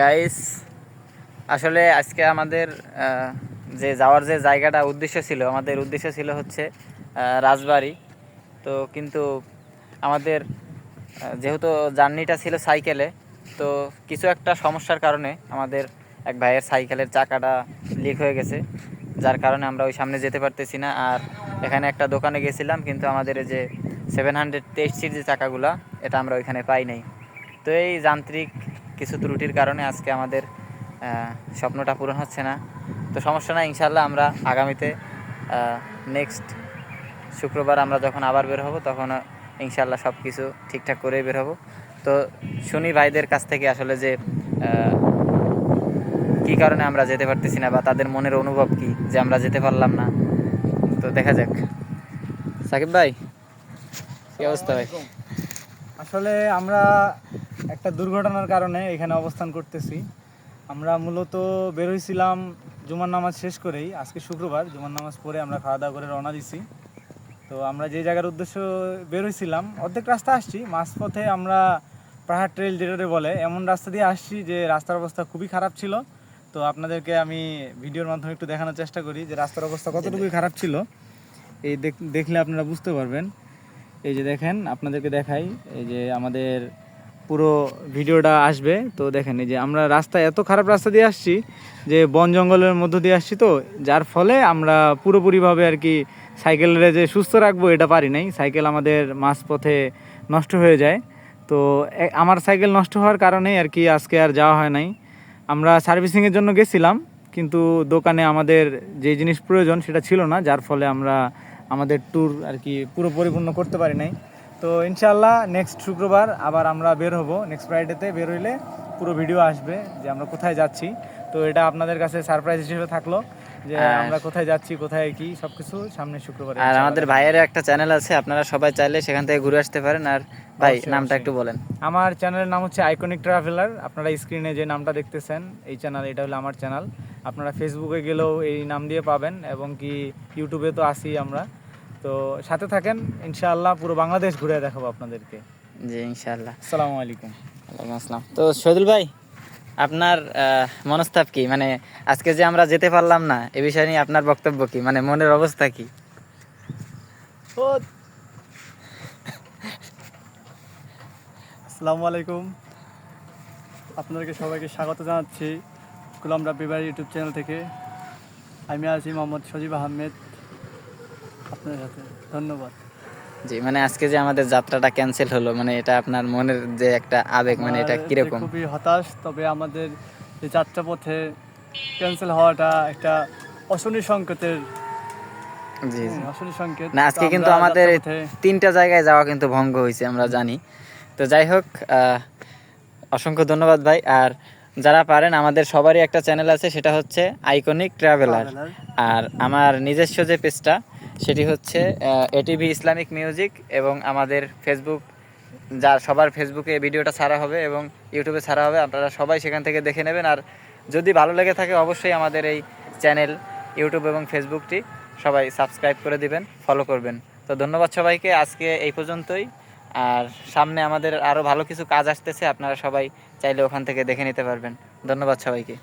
Guys আসলে আজকে আমাদের যে যাওয়ার যে জায়গাটা উদ্দেশ্য ছিল, আমাদের উদ্দেশ্য ছিল হচ্ছে রাজবাড়ি। তো কিন্তু আমাদের যেহেতু জার্নিটা ছিল সাইকেলে, তো কিছু একটা সমস্যার কারণে আমাদের এক ভাইয়ের সাইকেলের চাকাটা লিক হয়ে গেছে। যার কারণে আমরা ওই সামনে যেতে পারতেছি না। আর এখানে একটা দোকানে গেছিলাম, কিন্তু আমাদের যে সেভেন হান্ড্রেড সির যে চাকাগুলা, এটা আমরা ওইখানে পাই নাই। তো এই যান্ত্রিক কিছু ত্রুটির কারণে আজকে আমাদের স্বপ্নটা পূরণ হচ্ছে না। তো সমস্যা নাই ইনশাল্লাহ আমরা আগামীতে নেক্সট শুক্রবার আমরা যখন আবার বের হব, তখন ইনশাল্লাহ সব কিছু ঠিকঠাক করেই বের হব। তো শুনি ভাইদের কাছ থেকে আসলে যে কী কারণে আমরা যেতে পারতেছি না বা তাদের মনের অনুভব কি, যে আমরা যেতে পারলাম না। তো দেখা যাক। সাকিব ভাই, কি অবস্থা ভাই? আসলে আমরা একটা দুর্ঘটনার কারণে এখানে অবস্থান করতেছি। আমরা মূলত বেরোইছিলাম জুমার নামাজ শেষ করেই, আজকে শুক্রবার, জুমার নামাজ পড়ে আমরা খাওয়া দাওয়া করে রওনা দিছি। তো আমরা যে জায়গার উদ্দেশ্য বেরোইছিলাম অর্ধেক রাস্তা আসছি, মাঝপথে আমরা পাহাড় ট্রেল যেটাতে বলে, এমন রাস্তা দিয়ে আসছি যে রাস্তার অবস্থা খুবই খারাপ ছিল। তো আপনাদেরকে আমি ভিডিওর মাধ্যমে একটু দেখানোর চেষ্টা করি যে রাস্তার অবস্থা কতটুকুই খারাপ ছিল। এই দেখ- দেখলে আপনারা বুঝতে পারবেন। এই যে দেখেন, আপনাদেরকে দেখাই, এই যে আমাদের পুরো ভিডিওটা আসবে। তো দেখেন এই যে আমরা রাস্তা এত খারাপ রাস্তা দিয়ে আসছি যে বন জঙ্গলের মধ্য দিয়ে আসছি তো, যার ফলে আমরা পুরোপুরিভাবে আর কি সাইকেলের যে সুস্থ রাখব এটা পারি নাই। সাইকেল আমাদের মাঝপথে নষ্ট হয়ে যায়। তো আমার সাইকেল নষ্ট হওয়ার কারণেই আর কি আজকে আর যাওয়া হয় নাই। আমরা সার্ভিসিংয়ের জন্য গেছিলাম, কিন্তু দোকানে আমাদের যে জিনিস প্রয়োজন সেটা ছিল না, যার ফলে আমরা আমাদের ট্যুর আর কি পুরো পরিপূর্ণ করতে পারি নাই। তো ইনশাল্লাহ নেক্সট শুক্রবার আবার আমরা বের হব। নেক্সট ফ্রাইডেতে বের হইলে পুরো ভিডিও আসবে যে আমরা কোথায় যাচ্ছি। তো এটা আপনাদের কাছে সারপ্রাইজ হিসেবে থাকল যে আমরা কোথায় যাচ্ছি কোথায় কি সবকিছু সামনে শুক্রবার আর আমাদের ভাইয়ের একটা চ্যানেল আছে আপনারা সবাই চাইলে সেখান থেকে ঘুরে আসতে পারেন। আর ভাই নামটা একটু বলেন। আমার চ্যানেলের নাম হচ্ছে আইকনিক ট্রাভেলার আপনারা স্ক্রিনে যে নামটা দেখতেছেন এই চ্যানেল এটা হলো আমার চ্যানেল আপনারা ফেসবুকে গেলেও এই নাম দিয়ে পাবেন এবং কি ইউটিউবে তো আসি আমরা। তো সাথে থাকেন ইনশাআল্লাহ পুরো বাংলাদেশ ঘুরে দেখাবো আপনাদেরকে। জি ইনশাআল্লাহ। আসসালামু আলাইকুম। ওয়ালাইকুম আসসালাম। তো শহীদুল ভাই আপনার মনস্তাপ কি? মানে আজকে যে আমরা যেতে পারলাম না এ বিষয় নিয়ে আপনার বক্তব্য কি? মানে মনের অবস্থা কি? আসসালামু আলাইকুম। আপনাদেরকে সবাইকে স্বাগত জানাচ্ছি কুলামরা বিবার ইউটিউব চ্যানেল থেকে। আমি আছি মোহাম্মদ সজীব আহমেদ। আপনার সাথে ধন্যবাদ। জি মানে আজকে যে আমাদের যাত্রাটা ক্যান্সেল হলো মানে এটা আপনার মনের যে একটা আবেগ মানে এটা কীরকম? খুবই হতাশ তবে আমাদের যাত্রাপথে ক্যান্সেল হওয়াটা একটা অশনি সংকেতের জি জি। অশনি সংকেত। না আজকে কিন্তু আমাদের তিনটা জায়গায় যাওয়া কিন্তু ভঙ্গ হয়েছে আমরা জানি। তো যাই হোক অসংখ্য ধন্যবাদ ভাই। আর যারা পারেন আমাদের সবারই একটা চ্যানেল আছে সেটা হচ্ছে আইকনিক ট্রাভেলার আর আমার নিজস্ব যে পেজটা সেটি হচ্ছে এটিভি ইসলামিক মিউজিক এবং আমাদের ফেসবুক, যার সবার ফেসবুকে ভিডিওটা ছাড়া হবে এবং ইউটিউবে ছাড়া হবে, আপনারা সবাই সেখান থেকে দেখে নেবেন। আর যদি ভালো লেগে থাকে, অবশ্যই আমাদের এই চ্যানেল, ইউটিউব এবং ফেসবুকটি সবাই সাবস্ক্রাইব করে দিবেন, ফলো করবেন। তো ধন্যবাদ সবাইকে, আজকে এই পর্যন্তই। আর সামনে আমাদের আরও ভালো কিছু কাজ আসতেছে, আপনারা সবাই চাইলে ওখান থেকে দেখে নিতে পারবেন। ধন্যবাদ সবাইকে।